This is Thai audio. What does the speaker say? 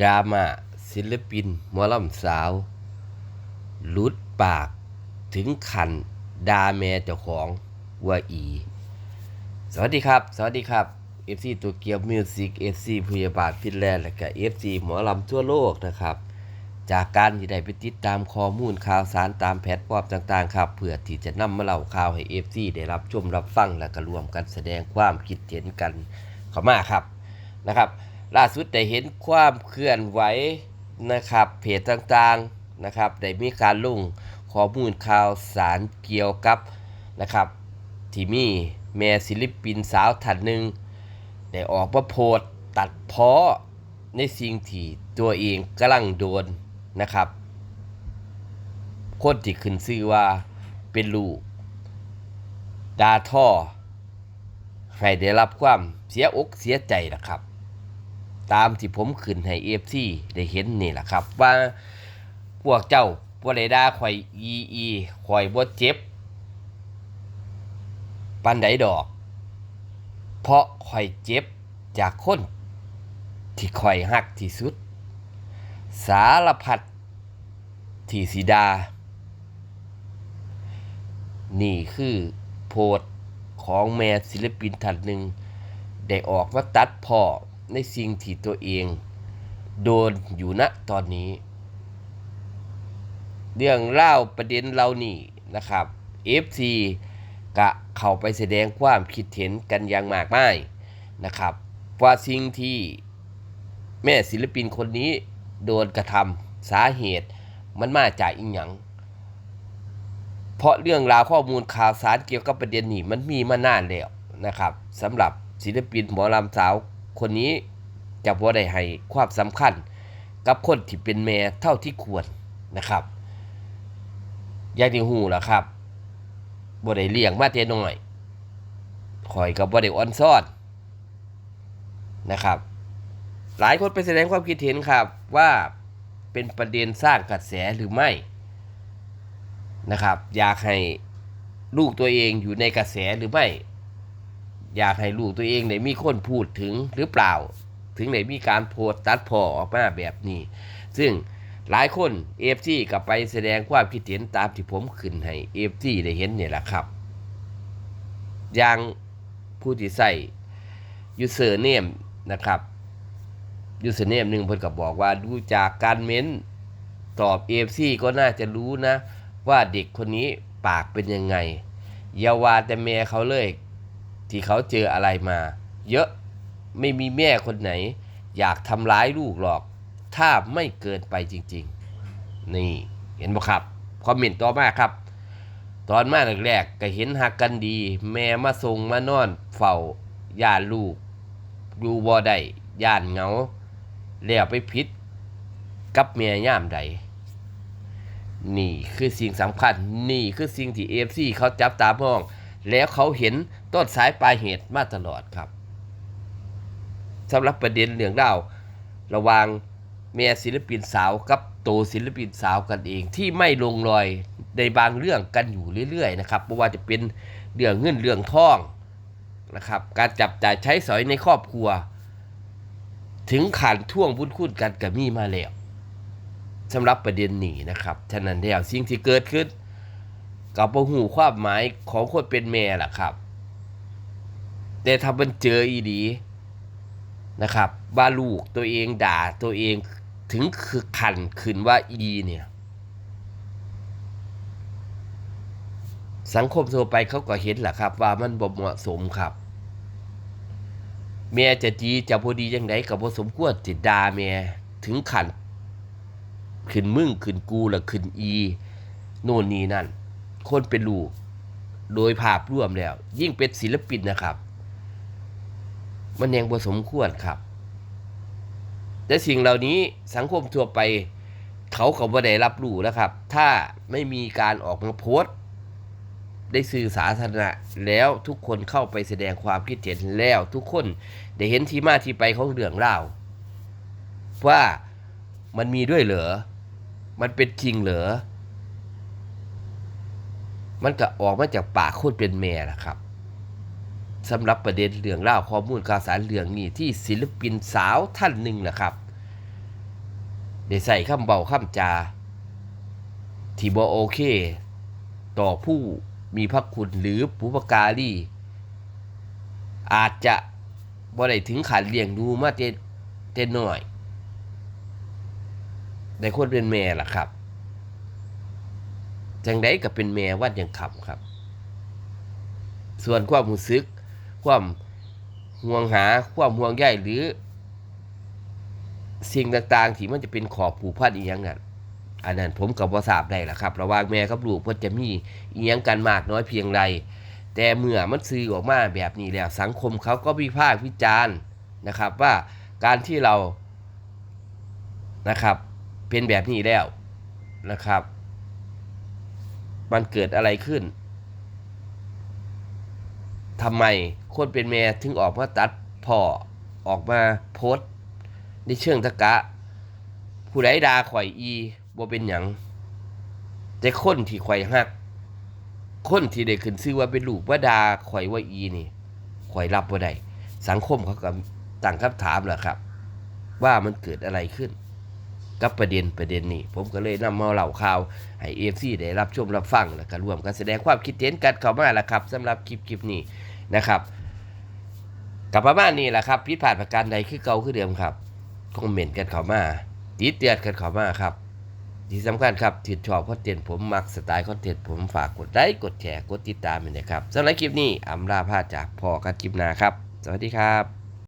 ดราม่าศิลปินมอลำสาวหลุดปากถึงขันดาแม่เจ้าของว่าอี สวัสดีครับ สวัสดีครับ FC ตัวเกียวมิวสิก FC พยาบาลฟินแลนด์และก็ FC หมอลำทั่วโลกนะครับ จากการที่ได้ไปติดตามข้อมูลข่าวสารตามแพลตฟอร์มต่างๆ ครับเพื่อที่จะนำมาเล่าข่าวให้ FC ได้รับชมรับฟังและก็รวมกันแสดงความคิดเห็นกันเข้ามาครับนะครับ ล่าสุดได้เห็นความเคลื่อนไหวนะครับเพจต่างๆนะครับได้มีการลงข้อมูลข่าวสารเกี่ยวกับนะครับที่มีแม่ศิลปินสาวท่านหนึ่งได้ออกมาโพสตัดเพ้อในสิ่งที่ตัวเองกำลังโดนนะครับคนที่ขึ้นชื่อว่าเป็นลูกดาท่อให้ได้รับความเสียอกเสียใจนะครับ ตามที่ผมขึ้นให้เอฟซีได้เห็นนี่แหละครับ ว่าพวกเจ้าบ่ได้ด่าข่อยอีอีข่อยบ่เจ็บปานใดดอก เพราะข่อยเจ็บจากคนที่ข่อยฮักที่สุด สารพัดที่สิดา นี่คือโพสต์ของแม่ศิลปินท่านหนึ่ง ได้ออกมาตัดพ่อ ในสิ่งที่ตัวเอง โดนอยู่ณตอนนี้ เรื่องเล่าประเด็นเรานี่นะครับ FC กะเข้าไปแสดงความคิดเห็นกันอย่างมากมายนะครับ ว่าสิ่งที่แม่ศิลปินคนนี้โดนกระทำสาเหตุมันมาจากอีหยังเพราะเรื่องราวข้อมูลข่าวสารเกี่ยวกับประเด็นนี้มันมีมานานแล้วนะครับสำหรับศิลปินหมอลำสาว คนนี้จะบ่ได้ให้ความสำคัญ กับคนที่เป็นแม่เท่าที่ควรนะครับอย่างที่หูล่ะครับบ่ได้เลี้ยงมาแต่น้อยข่อยก็บ่ได้อ่อนซ่อนนะครับ หลายคนไปแสดงความคิดเห็นครับว่าเป็นประเด็นสร้างกระแสหรือไม่นะครับ อยากให้ลูกตัวเองอยู่ในกระแสหรือไม่ อยากให้ลูกตัวเองได้มีคนพูดถึงหรือเปล่า ถึงได้มีการโพสต์ตัดพอออกมาแบบนี้ ซึ่งหลายคนเอฟซีกลับไปแสดงความคิดเห็นตามที่ผมขึ้นให้เอฟซีได้เห็นเนี่ยแหละครับ อย่างผู้ที่ใส่ยูเซอร์เนมนะครับยูเซอร์เนมหนึ่งเพิ่นก็บอกว่าดูจากการเม้นตอบเอฟซีก็น่าจะรู้นะ ว่าเด็กคนนี้ปากเป็นยังไงอย่าว่าแต่แม่เขาเลย ที่เขาเจออะไรมา เยอะไม่มีแม่คนไหน อยากทำร้ายลูกหรอก ถ้าไม่เกินไปจริง ๆ นี่เห็นบ่ครับ คอมเมนต์ต่อมาครับ ตอนมาแรกๆก็เห็นหักกันดี แม่มาส่งมานอนเฝ้าย่านลูกอยู่บ่ได้ย่านเหงา แล้วไปพิษกับแม่ย่ามใดนี่คือสิ่งสำคัญ นี่คือสิ่งที่ AFC เขาจับตามอง แล้วเขาเห็นต้นสายปลายเหตุมาตลอดครับสำหรับประเด็นเรื่องเล่าวระวางแม่ศิลปินสาวกับโตศิลปินสาวกันเองที่ไม่ลงรอยในบางเรื่องกันอยู่เรื่อยๆนะครับไม่ว่าจะเป็นเรื่องเงินเรื่องทองนะครับ การจับจ่ายใช้สอยในครอบครัว ถึงขันท่วงบุญคุณกันกับมีมาแล้วสำหรับประเด็นนี้นะครับ ฉะนั้นแล้วสิ่งที่เกิดขึ้น กับบ่หูความหมายของคนเป็นแม่ล่ะครับ แต่ถ้ามันเจออีดีนะครับ ว่าลูกตัวเองด่าตัวเองถึงคือขันขึ้นว่าอีเนี่ย สังคมทั่วไปเขาก็เห็นแหละครับ ว่ามันบ่เหมาะสมครับแม่จะดีจะพอดียังไงกับบ่สมควรจิด่าแม่ถึงขันขึ้นมึงขึ้นกูแล้วขึ้นอี โน่นนี่นั่น คนเป็นลูก โดยภาพรวมแล้ว ยิ่งเป็นศิลปินนะครับ มันยังบ่สมควรครับแต่สิ่งเหล่านี้สังคมทั่วไป เขาก็บ่ได้รับรู้นะครับ ถ้าไม่มีการออกมาโพสต์ ได้สื่อสาธารณะแล้วทุกคนเข้าไปแสดงความคิดเห็นแล้วทุกคนได้เห็นที่มาที่ไปของเรื่องราวว่ามันมีด้วยเหรอ มันเป็นจริงเหรอ มันก็ออกมาจากปากคนเป็นแม่ล่ะครับสำหรับประเด็นเรื่องเล่าข้อมูลข่าวสารเรื่องนี้ที่ศิลปินสาวท่านหนึ่งนะครับได้ใส่คำเบาคำจา ที่บ่โอเค ต่อผู้มีพระคุณหรือปุปการีอาจจะบ่ได้ถึงขันเลี้ยงดูมาเตเต้นหน่อยแต่คนเป็นแม่ล่ะครับ จังไดก็เป็นแม่วัดยังคำครับ ส่วนความรู้สึก ความห่วงหาความห่วงใยหรือ สิ่งต่างๆ ที่มันจะเป็นขอบผูกพันอีหยังนั้นอันนั้นผมกับว่าทราบได้ละครับ ระว่างแม่กับลูกเพิ่นจะมีอียงกันมากน้อยเพียงไรแต่เมื่อมันสื่อออกมาแบบนี้แล้วสังคมเขาก็วิพากษ์วิจารณ์นะครับ ว่าการที่เรานะครับ เป็นแบบนี้แล้วนะครับ มันเกิดอะไรขึ้นทำไมคนเป็นแม่ถึงออกมาตัดพ่อออกมาโพสในเชิงตะกะ ผู้ใดด่าข่อยอีบ่เป็นหยังแต่คนที่ข่อยฮัก คนที่ได้ขึ้นชื่อว่าเป็นลูกว่าด่าข่อยว่าอีนี่ข่อยรับบ่ได้สังคมเขาก็ตั้งคำถามแหละครับ ว่ามันเกิดอะไรขึ้น กับประเด็นประเด็นนี้ ผมก็เลยนำมาเล่าข่าวให้เอฟซีได้รับชมรับฟังแล้วก็ร่วมกันแสดงความคิดเห็นกันเข้ามาละครับสำหรับคลิปคลิปนี้นะครับกับประมาณนี้แหละครับผิดพลาดประการใดคือเก่าคือเดิมครับคอมเมนต์กันเข้ามาติดเตือนกันเข้ามาครับที่สำคัญครับถือชอบคอนเทนต์ผมมักสไตล์คอนเทนต์ผมฝากกดไลค์กดแชร์กดติดตามด้วยนะครับสำหรับคลิปนี้อำลาพาจากพอกันคลิปหน้าครับ สวัสดีครับ